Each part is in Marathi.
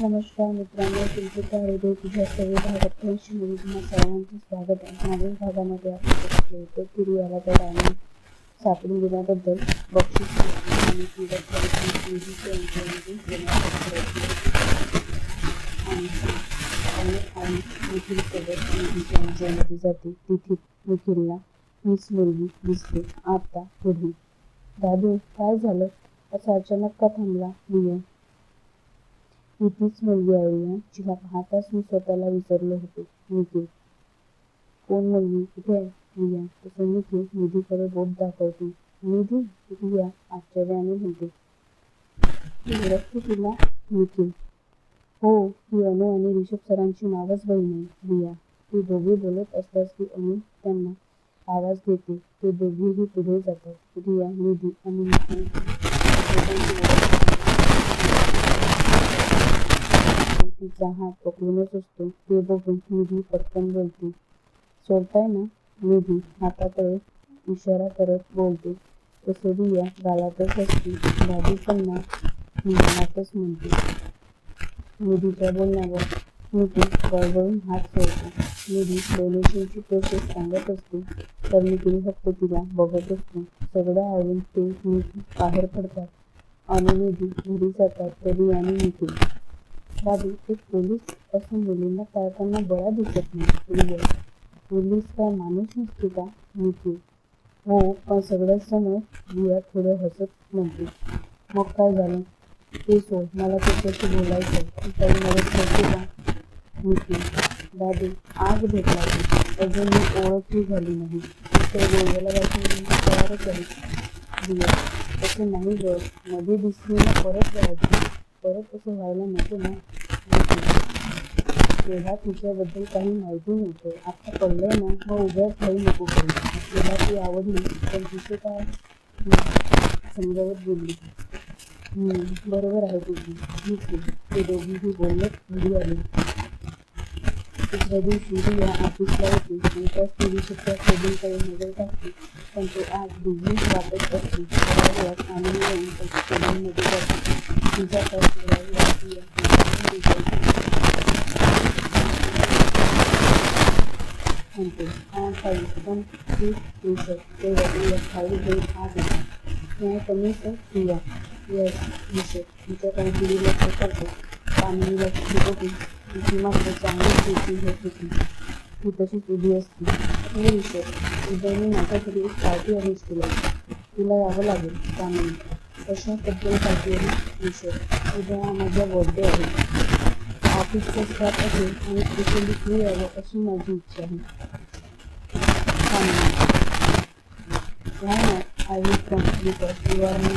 नमस्कार मित्रांनो तुमचे कार्य तुझ्या सगळे भाग अठ्ठ्याऐंशी मध्ये तुम्हा सर्वांचे स्वागत आहे मागील भागामध्ये आपण बघितले होते गुरु याला त्या डायमंड सापडून दिल्याबद्दल बक्षीस आणि निखिल रक्कम निधीच्या अंकामध्ये जाते तिथे निखिलला हीच मुलगी दिसते आता पुढे दादू काय झालं असा अचानक का थांबला नियम ही तीच मुलगी आहे. ना जिला पाहताच मी स्वतःला विसरलो होतो. निधी कोण मुलगी? कुठे आहे? रिया तसं निधी निधीकडे बोट दाखवते. निधी रिया आश्चर्याने म्हणते. ओळखते तिला? निखिल हो ती अनु आणि ऋषभ सरांची नावच बहीण आहे रिया ती दोघे बोलत असल्यास की अनु त्यांना आवाज देते. ते दोघेही पुढे जातात. रिया निधी आणि निखिल तिचा हात पकडूनच असतो ते बघून निधी पटकन बोलते. सोडताय ना? निधी हाताकडे इशारा करत बोलते. तसं रिया गालातच असते. दादी पण मनातच म्हणते. निधीच्या बोलण्यावर निधी गळगळून हात सोडतो. निधी डोनेशनची प्रोसेस सांगत असते. तर निधी फक्त तिला बघत असतो. सगळं आवडून ते निधी बाहेर पडतात. आणि निधी घरी जातात तरी आणि निधी दादी एक पोलीस असं मुलींना पाळताना बळा दिसत नाही पोलीस काय माणूस नसते का? निखिल हो पण सगळ्या समोर रिया थोडं हसत म्हणते. मग काय झालं? ते सोड मला त्याच्याशी बोलायचं ती काही मदत करते का? निखिल दादी आज भेटला अजून मी ओळखली झाली नाही. तर बोलायला पाहिजे तयारच आहे. रिया तसं नाही ग. मध्ये दिसली ना परत जायचं. परत असं व्हायला नको ना. तेव्हा तुझ्याबद्दल काही माहिती नव्हतं. आता कळलंय ना मग उगाच काही नको करू. तुला ती आवडली तर तिथे काय? समजावत बोलली. बरोबर आहे तुझी. ठीक आहे. ते दोघीही बोलत घरी आले. दुसऱ्या दिवशी रिया ऑफिसला होती आणि त्याच दिवशीच्या केबिनकडे नजर टाकली पण तो आज बिझी वाटत असते थोड्या वेळात आनंद येऊन त्याच्या केबिनमध्ये जाते तिचा तर थोड्या वेळात रिया म्हणते हा फाईल पण ती टी-शर्ट ते वगैरे फाईल घेऊन आज येते न्याय कमी सर रिया येस विषय तिच्या काहीतरी लक्ष तिची मात्र चांगली कृती होत होती. ती तशीच उभी असती. हे विषय उद्या मी माझ्याकडे एक पार्टी अरेंज केली तुला यावं लागेल कामिनी कशाबद्दल पार्टी अरेंज विषय. उद्या माझा बर्थडे आहे. ऑफिसचा स्टाफ असेल आणि स्पेशली तू यावं अशी माझी इच्छा आहे. कामिनी Why not? I will come because you are my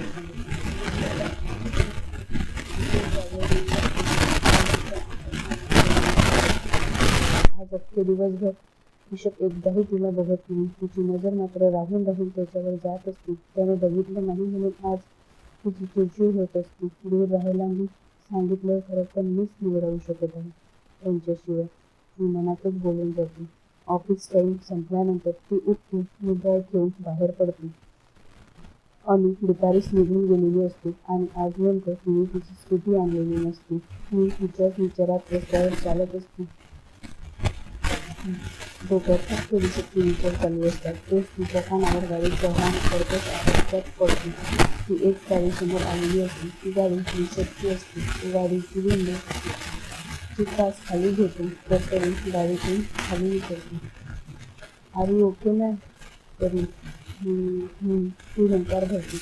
तो दिवसभर हिशोब एकदाही तिला बघत नाही. तिची नजर मात्र राहून राहून त्याच्यावर जात असते. त्याने बघितलं नाही म्हणून आज तिची चिडचिड होत असते. दूर राहायला मी सांगितलं खरं पण मीच नाही राहू शकत आहे त्यांच्याशिवाय. मी मनातच बोलून जाते. ऑफिस टाईम संपल्यानंतर ती उठते मुद्दा घेऊन बाहेर पडते. आणि दुपारीच निघून गेलेली असते आणि आज नेमकं तिने तिची स्कूटी आणलेली नसते. मी तिच्याच विचारात रस्त्यावर चालत असते. डोक्यात फक्त दिसत विचार चालू असतात. तेच तिच्या कानावर गाडी हॉर्न पडतच आवाजात पडते. ती एक गाडी समोर आलेली असते. ती गाडी शक्ती असते. ती गाडीची विंडो ती तास खाली घेते. तर तरी गाडीतून खाली उतरते. अरे ओके मॅम तरी ती नंतर भरते.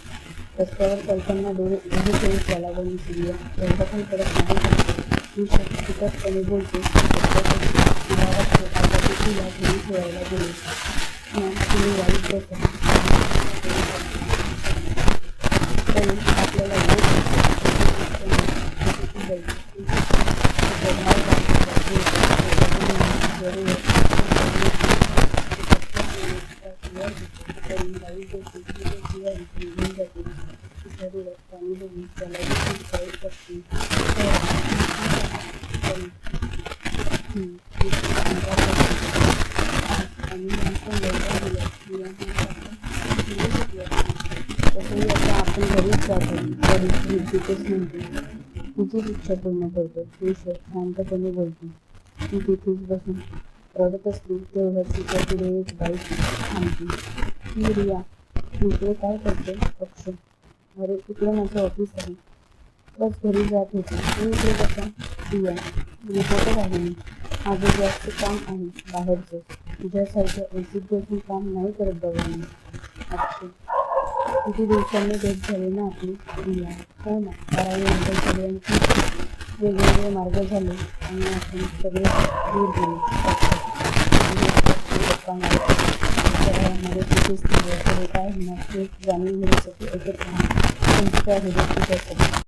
रस्त्यावर कल्पना डोळे उभे करून त्याला बघून सूर्य एवढा पण कडक नाही तू शक्तिपतपणे बोलते. तिला घरी ठेवायला गेली तिने वाईट प्रकार पण आपल्याला Thank you. आणि तसंही आता आपण घरीच जातो घरीच तिथेच म्हणतो तिची इच्छा पूर्ण करतो ईश्वर शांतपणे बोलते. तू तिथेच बसून रडत असली तेव्हा तिच्या पुढे एक बाईक थांबते ही रिया तू इकडे काय करते पक्ष अरे इकडे माझं ऑफिस आहे बस घरी जात होती तू इकडे कसा रिया रिपोर्टर आहे मी माझं जास्त काम आहे बाहेरचं तुझ्यासारखं एसीत बसून काम नाही करत बघा मी. किती दिवसांनी भेट झाली ना आपली? रिया हो ना. बारावीनंतर सगळ्यांची वेगवेगळे मार्ग झाले आणि आपण सगळे दूर गेले गप्पा मारत सगळ्यांमध्ये काय होणार ते जाणून घेण्यासाठी एकत्र राहा तुमची काय